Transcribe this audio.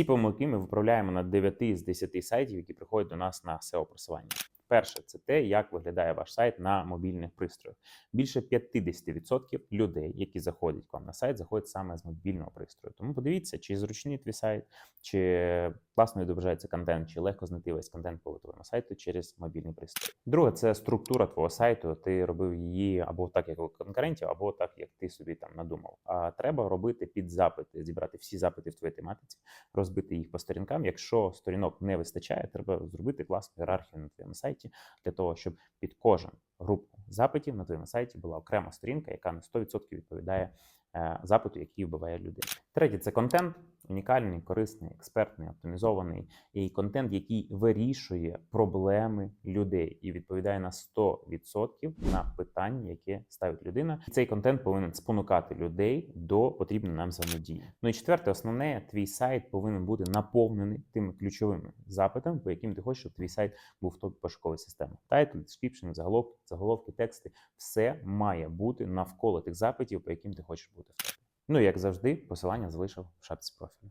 Ці помилки ми виправляємо на 9 з 10 сайтів, які приходять до нас на SEO просування. Перше, це те, як виглядає ваш сайт на мобільних пристроях. Більше 50% людей, які заходять к вам на сайт, заходять саме з мобільного пристрою. Тому подивіться, чи зручний твій сайт, чи класно відображається контент, чи легко знайти весь контент по твоєму сайту через мобільний пристрій. Друге, це структура твого сайту. Ти робив її або так, як у конкурентів, або так, як ти собі там надумав. А треба робити під запити, зібрати всі запити в твоїй тематиці, розбити їх по сторінкам. Якщо сторінок не вистачає, треба зробити класну ієрархію на твоєму сайті для того, щоб під кожен групу запитів на твоєму сайті була окрема сторінка, яка на 100% відповідає е, запиту, який вбиває людина. Третє це контент, унікальний, корисний, експертний, оптимізований і контент, який вирішує проблеми людей і відповідає на 100% на питання, яке ставить людина. І цей контент повинен спонукати людей до потрібної нам взаємодії. Ну і четверте, основне, твій сайт повинен бути наповнений тими ключовими запитами, по яким ти хочеш, щоб твій сайт був в топ пошукової системи. Тайтл, description, заголовки, заголовки, тексти все має бути навколо тих запитів, по яким ти хочеш бути в. Ну і як завжди, посилання залишив в шапці профілю.